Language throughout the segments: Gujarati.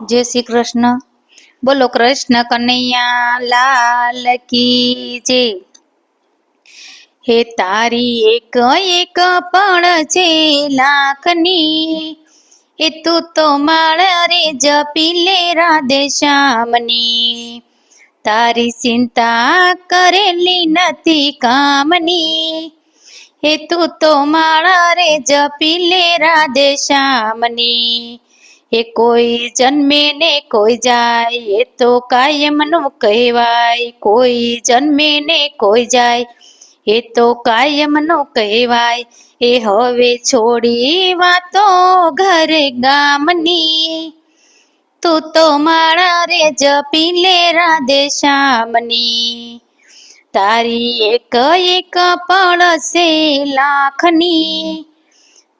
જય શ્રી કૃષ્ણ. બોલો કૃષ્ણ કનૈયા લાલ કી જે હે તારી એક એક પણ છે લાખની, એ તું તો માળ રે જપી લે રાધે શ્યામની. તારી ચિંતા કરેલી નથી કામની હે તું તો માળા રે જપી લે રાધે શ્યામની. એ કોઈ જન્મે ને કોઈ જાય, એ તો કાયમનું કહેવાય. કોઈ જન્મે ને કોઈ જાય, એ તો કાયમનું કહેવાય. એ હવે છોડી વાતો ઘરે ગામની. તું તો માળા રે જપી લે રાધે શ્યામની. તારી એક એક પળ છે લાખની.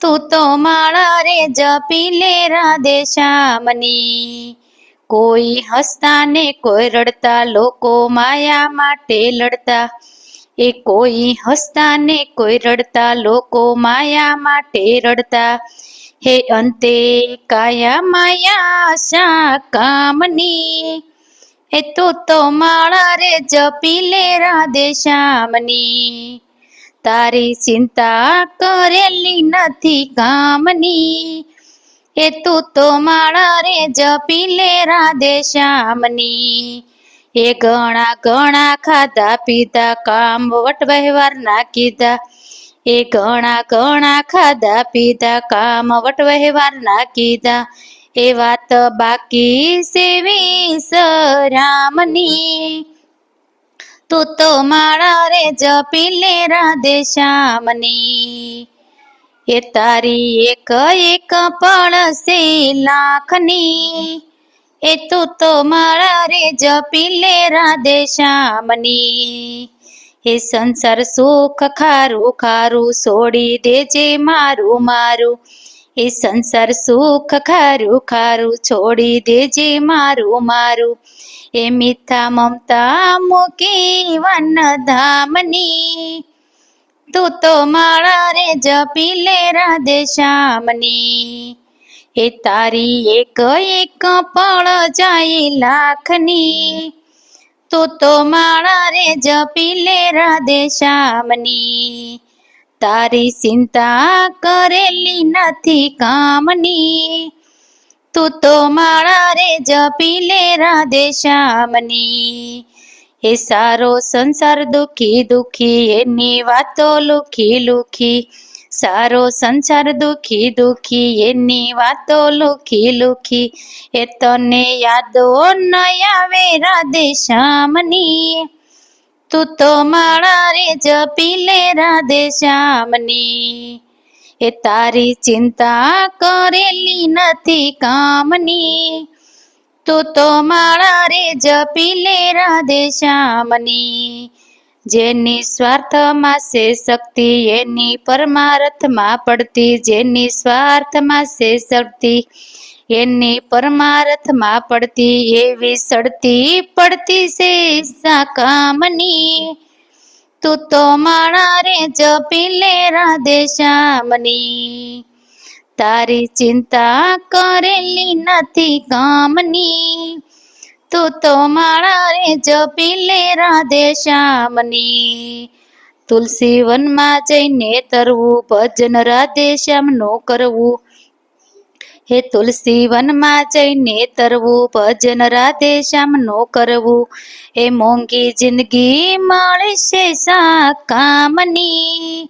તું તો માળા જપી લે રાધે શ્યામની. કોઈ હસતા ને કોઈ રડતા લોકો માયા માટે લડતા. એ કોઈ હસતા ને કોઈ રડતા લોકો માયા માટે રડતા. હે અંતે કાયા માયા શા કામની એ તું તો માળા રે જપી લે રાધે શ્યામની. તારી ચિંતા કરેલી નથી કામની. એ તું તો માળા રે જપી લે રાધે શ્યામની. એ ઘણા ઘણા ખાધા પીધા કામ વટ વહેવાર ના કીધા. એ ઘણા ઘણા ખાધા પીધા કામ વટ વહેવાર ના કીધા. એ વાત બાકી સેવી સરામની તું તો માળા રે જપી લે રાધે શ્યામની. એ તારી એક એક પળ લાખની. એ તું તો માળા રે જપી લે રાધે શ્યામની. એ સંસાર સુખ ખારું ખારું છોડી દેજે મારું મારું. એ સંસાર સુખ ખારું ખારું છોડી દેજે મારું મારું. એ મીઠા મમતા મૂકી વન ધામની તું તો માળા રે જપી લે રાધે શ્યામની. એ તારી એક એક પળ જાય લાખની. તું તો માળા રે જપી લે રાધે શ્યામની. તારી ચિંતા કરેલી નથી કામની. તું તો માળા રે જપી લે રાધે શ્યામની. એ સારો સંસાર દુખી દુખી, એની વાતો લુખી લુખી. સારો સંસાર દુખી દુખી, એની વાતો લુખી લુખી. એ તને યાદો ન આવે રાધે શ્યામની. તું તો માળા રે જપી લે રાધે શ્યામની. એ તારી ચિંતા કરેલી નથી કામની. તું તો મારા રે જપી લે રાધે શ્યામની. જેની સ્વાર્થમાં છે શક્તિ, એની પરમાર્થમાં પડતી. જેની સ્વાર્થમાં છે શક્તિ એની પરમાર્થમાં પડતી. એવી સડતી પડતી છે સાકામની તું તો માણા રે, જપી લે રાધે શ્યામની. તારી ચિંતા કરેલી નથી કામની. તું તો માણા રે, જપી લે રાધે શ્યામની. તુલસી વનમાં જઈને તરવું, ભજન રાધે શ્યામનું કરવું. હે તુલસી વનમાં જઈને તરવું, ભજન રાધે શ્યામનું કરવું. એ મોંઘી જિંદગી મળશે સા કામની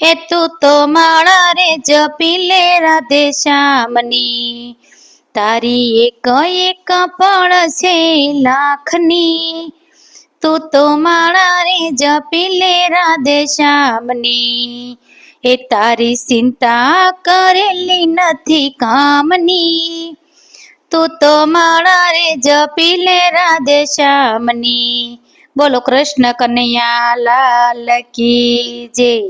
એ તું તો માળા રે જપી લે રાધે શ્યામની. તારી એક એક પળ છે લાખની. તું તો માળા રે જપી લે રાધે શ્યામની. એ તારી ચિંતા કરેલી નથી કામની. તું તો માળા રે જપી લે રાધે શ્યામની. બોલો કૃષ્ણ કનૈયા લાલ કી જય.